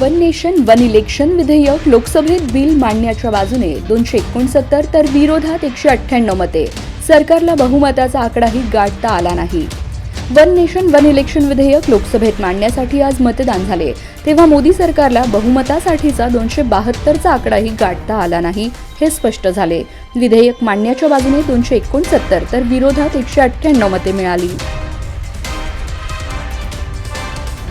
One nation one election विधेयक लोकसभेत bill मांडण्याच्या बाजूने दोनशे एकोणसत्तर तर विरोधात एकशे अठ्ठ्याण्णव मते. सरकारला बहुमताचा आकडाही गाठता आला नाही. वन नेशन वन इलेक्शन विधेयक लोकसभेत मांडण्यासाठी आज मतदान झाले. तेव्हा मोदी सरकारला बहुमतासाठीचा दोनशे बहात्तरचा आकडाही गाठता आला नाही हे स्पष्ट झाले. विधेयक मांडण्याच्या बाजूने दोनशे एकोणसत्तर तर विरोधात एकशे अठ्ठ्याण्णव मते मिळाली.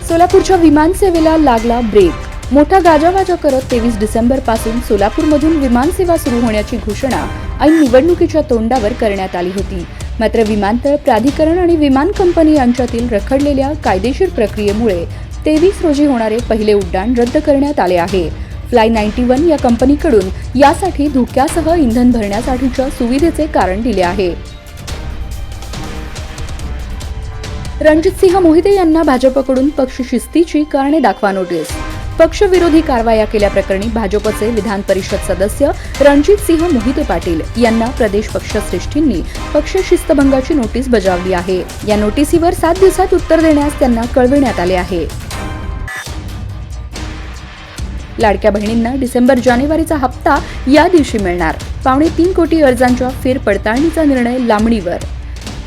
सोलापूरच्या विमानसेवेला लागला ब्रेक. मोठा गाजावाजा करत तेवीस डिसेंबरपासून सोलापूरमधून विमानसेवा सुरू होण्याची घोषणा ऐन निवडणुकीच्या तोंडावर करण्यात आली होती. मात्र विमानतळ प्राधिकरण आणि विमान कंपनी यांच्यातील रखडलेल्या कायदेशीर प्रक्रियेमुळे तेवीस रोजी होणारे पहिले उड्डाण रद्द करण्यात आले आहे. फ्लाय नाईन्टी वन या कंपनीकडून यासाठी धोक्यासह इंधन भरण्यासाठीच्या सुविधेचे कारण दिले आहे. रणजितसिंह मोहिते यांना भाजपकडून पक्ष शिस्तीची कारणे दाखवा नोटीस. पक्षविरोधी कारवाया केल्याप्रकरणी भाजपचे विधान परिषद सदस्य रणजितसिंह मोहिते पाटील यांना प्रदेश पक्षश्रेष्ठींनी पक्ष शिस्तभंगाची नोटीस बजावली आहे. या नोटिसीवर सात दिवसात उत्तर देण्यास त्यांना कळविण्यात आले आहे. लाडक्या बहिणींना डिसेंबर जानेवारीचा हप्ता या दिवशी मिळणार. पावणे तीन कोटी अर्जांच्या फेरपडताळणीचा निर्णय लांबणीवर.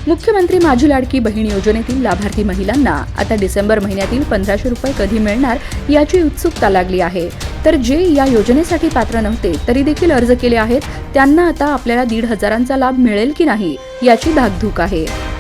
मुख्यमंत्री माझी लाडकी बहीण योजनेतील लाभार्थी महिलांना आता डिसेंबर महिन्यातील पंधराशे रुपये कधी मिळणार याची उत्सुकता लागली आहे. तर जे या योजनेसाठी पात्र नव्हते तरी देखील अर्ज केले आहेत. त्यांना आता आपल्याला दीड हजारांचा लाभ मिळेल की नाही याची धाकधूक आहे.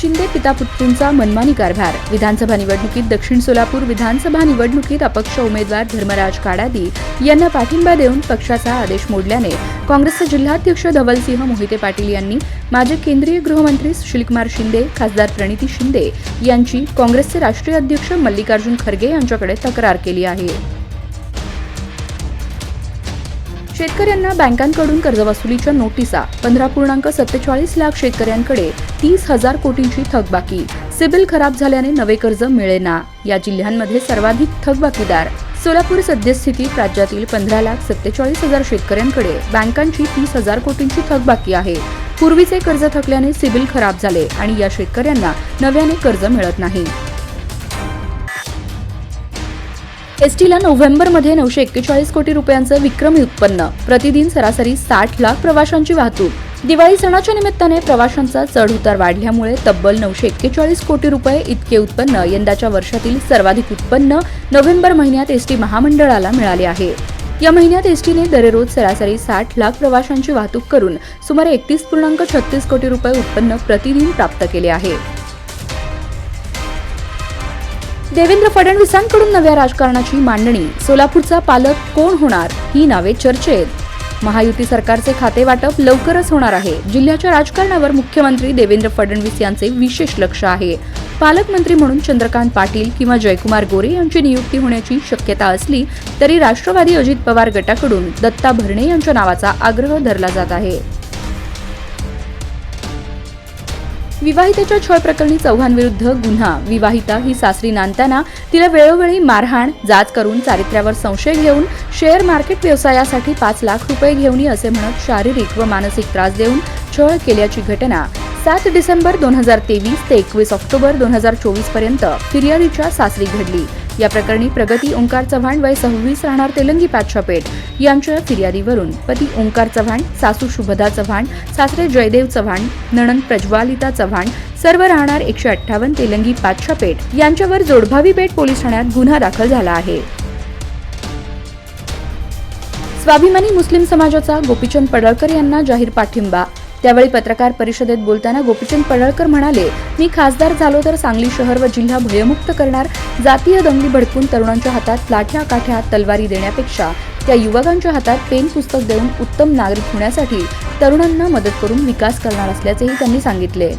शिंदे पिता पुत्रींचा मनमानी कारभार. विधानसभा निवडणुकीत दक्षिण सोलापूर विधानसभा निवडणुकीत अपक्ष उमेदवार धर्मराज काडादी यांना पाठिंबा देऊन पक्षाचा आदेश मोडल्याने काँग्रेसचे जिल्हाध्यक्ष धवलसिंह मोहिते पाटील यांनी माजी केंद्रीय गृहमंत्री सुशीलकुमार शिंदे खासदार प्रणिती शिंदे यांची काँग्रेसचे राष्ट्रीय अध्यक्ष मल्लिकार्जुन खरगे यांच्याकडे तक्रार केली आहे. शेतकऱ्यांना बँकांकडून कर्जवसुलीच्या नोटिसा. पंधरा पूर्णांक सत्तेचाळीस लाख शेतकऱ्यांकडे तीस हजार कोटींची थकबाकी. सिबिल खराब झाल्याने नवे कर्ज मिळेना. या जिल्ह्यांमध्ये सर्वाधिक थकबाकीदार. सोलापूर सद्यस्थितीत राज्यातील पंधरा लाख सत्तेचाळीस हजार शेतकऱ्यांकडे बँकांची तीस हजार कोटींची थकबाकी आहे. पूर्वीचे कर्ज थकल्याने सिबिल खराब झाले आणि या शेतकऱ्यांना नव्याने कर्ज मिळत नाही. एसटीला नोव्हेंबरमध्ये नऊशे एक्केचाळीस कोटी रुपयांचं विक्रमी उत्पन्न. प्रतिदिन सरासरी साठ लाख प्रवाशांची वाहतूक. दिवाळी सणाच्या निमित्ताने प्रवाशांचा चढउतार वाढल्यामुळे तब्बल नऊशे एक्केचाळीस कोटी रुपये इतके उत्पन्न यंदाच्या वर्षातील सर्वाधिक उत्पन्न नोव्हेंबर महिन्यात एसटी महामंडळाला मिळाले आहे. या महिन्यात एसटीने दररोज सरासरी साठ लाख प्रवाशांची वाहतूक करून सुमारे एकतीस पूर्णांक छत्तीस कोटी रुपये उत्पन्न प्रतिदिन प्राप्त केले आहे. देवेंद्र फडणवीसांकडून नव्या राजकारणाची मांडणी. सोलापूरचा पालक कोण होणार? ही नावे चर्चेत. महायुती सरकारचे खाते वाटप लवकरच होणार आहे. जिल्ह्याच्या राजकारणावर मुख्यमंत्री देवेंद्र फडणवीस यांचे विशेष लक्ष आहे. पालकमंत्री म्हणून चंद्रकांत पाटील किंवा जयकुमार गोरे यांची नियुक्ती होण्याची शक्यता असली तरी राष्ट्रवादी अजित पवार गटाकडून दत्ता भरणे यांच्या नावाचा आग्रह धरला जात आहे. विवाहितेच्या छळ प्रकरणी चौघांविरुद्ध गुन्हा. विवाहिता ही सासरी नांदताना तिला वेळोवेळी मारहाण जाच करून चारित्र्यावर संशय घेऊन शेअर मार्केट व्यवसायासाठी पाच लाख रुपये घेऊन असे म्हणत शारीरिक व मानसिक त्रास देऊन छळ केल्याची घटना. सात डिसेंबर दोन हजार तेवीस ते एकवीस ऑक्टोबर दोन हजार चोवीसपर्यंत फिर्यादीच्या सासरी घडली. या प्रकरणी प्रगती ओंकार चव्हाण वय सव्वीस राहणार तेलंगी पाचशापेठ यांच्या फिर्यादीवरून पती ओंकार चव्हाण सासू शुभदा चव्हाण सासरे जयदेव चव्हाण नणंद प्रज्वालिता चव्हाण सर्व राहणार एकशे अठ्ठावन्न तेलंगी पाचशापेठ यांच्यावर जोडभावी पेठ पोलीस ठाण्यात गुन्हा दाखल झाला आहे. स्वाभिमानी मुस्लिम समाजाचा गोपीचंद पडळकर यांना जाहीर पाठिंबा त्यावेळी पत्रकार परिषदेत बोलताना गोपीचंद पडळकर म्हणाले मी खासदार झालो तर सांगली शहर व जिल्हा भयमुक्त करणार. जातीय दंगली भडकून तरुणांच्या हातात लाठ्या काठ्या तलवारी देण्यापेक्षा त्या युवकांच्या हातात पेन पुस्तक देऊन उत्तम नागरिक होण्यासाठी तरुणांना मदत करून विकास करणार असल्याचेही त्यांनी सांगितले.